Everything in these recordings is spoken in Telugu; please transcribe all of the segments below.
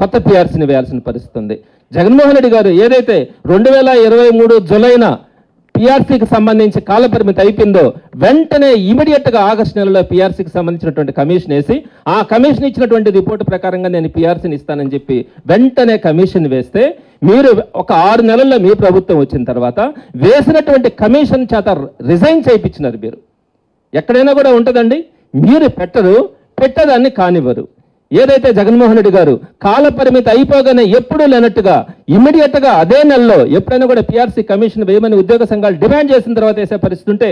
కొత్త పిఆర్సీని వేయాల్సిన పరిస్థితి ఉంది. జగన్మోహన్ రెడ్డి గారు ఏదైతే రెండు వేల ఇరవై మూడు జులైన పిఆర్సీకి సంబంధించి కాలపరిమితి అయిపోయిందో వెంటనే ఇమీడియట్గా ఆగస్టు నెలలో పిఆర్సీకి సంబంధించినటువంటి కమిషన్ వేసి ఆ కమిషన్ ఇచ్చినటువంటి రిపోర్ట్ ప్రకారంగా నేను పిఆర్సీని ఇస్తానని చెప్పి వెంటనే కమిషన్ వేస్తే మీరు ఒక ఆరు నెలల్లో మీ ప్రభుత్వం వచ్చిన తర్వాత వేసినటువంటి కమిషన్ చేత రిజైన్ చేయించినారు మీరు. ఎక్కడైనా కూడా ఉంటుందండి. మీరు పెట్టరు పెట్టదాన్ని కానివ్వరు. ఏదైతే జగన్మోహన్ రెడ్డి గారు కాల పరిమితి అయిపోగానే ఎప్పుడూ లేనట్టుగా ఇమ్మీడియట్గా అదే నెలలో ఎప్పుడైనా కూడా పిఆర్సీ కమిషన్ వేయమని ఉద్యోగ సంఘాలు డిమాండ్ చేసిన తర్వాత వేసే పరిస్థితి ఉంటే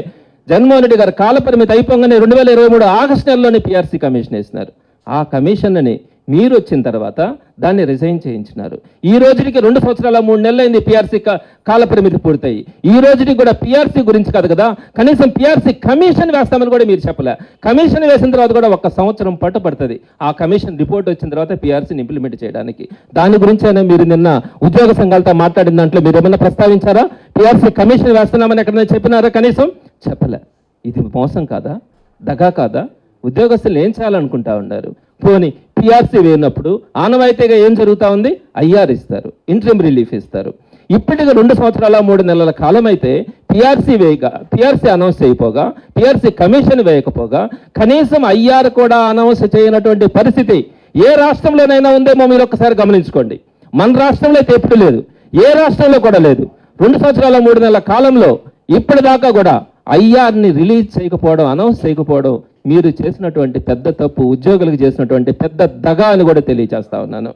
జగన్మోహన్ రెడ్డి గారు కాల పరిమితి అయిపోగానే రెండు వేల ఇరవై మూడు ఆగస్టు నెలలోనే పిఆర్సీ కమిషన్ వేసినారు. ఆ కమిషన్ని మీరు వచ్చిన తర్వాత దాన్ని రిజైన్ చేయించినారు. ఈ రోజుకి రెండు సంవత్సరాల మూడు నెలలైంది పిఆర్సీ కాల పరిమితి పూర్తయి. ఈ రోజుకి కూడా పిఆర్సీ గురించి కాదు కదా కనీసం పిఆర్సీ కమిషన్ వేస్తామని కూడా మీరు చెప్పలే. కమిషన్ వేసిన తర్వాత కూడా ఒక సంవత్సరం పట్టు పడుతుంది. ఆ కమిషన్ రిపోర్ట్ వచ్చిన తర్వాత పిఆర్సీని ఇంప్లిమెంట్ చేయడానికి. దాని గురించైనా మీరు నిన్న ఉద్యోగ సంఘాలతో మాట్లాడిన దాంట్లో మీరు ఏమైనా ప్రస్తావించారా? పిఆర్సీ కమిషన్ వేస్తున్నామని ఎక్కడైనా చెప్పినారా? కనీసం చెప్పలే. ఇది మోసం కాదా? దగా కాదా? ఉద్యోగస్తులు ఏం చేయాలనుకుంటా ఉన్నారు? పోనీ పిఆర్సీ వేయనప్పుడు ఆనవాయితీగా ఏం జరుగుతా ఉంది? ఐఆర్ ఇస్తారు ఇంట్రీమ్ రిలీఫ్ ఇస్తారు. ఇప్పటికి రెండు సంవత్సరాల మూడు నెలల కాలం అయితే పిఆర్సీ వేయక పిఆర్సీ అనౌన్స్ చేయకపోగా పిఆర్సీ కమిషన్ వేయకపోగా కనీసం ఐఆర్ కూడా అనౌన్స్ చేయనటువంటి పరిస్థితి ఏ రాష్ట్రంలోనైనా ఉందేమో మీరు ఒకసారి గమనించుకోండి. మన రాష్ట్రంలో అయితే ఎప్పుడు లేదు ఏ రాష్ట్రంలో కూడా లేదు. రెండు సంవత్సరాల మూడు నెలల కాలంలో ఇప్పటిదాకా కూడా ఐఆర్ని రిలీజ్ చేయకపోవడం అనౌన్స్ చేయకపోవడం మీరు చేసినటువంటి పెద్ద తప్పు ఉద్యోగులకు చేసినటువంటి పెద్ద దగా అని కూడా తెలియజేస్తా ఉన్నాను.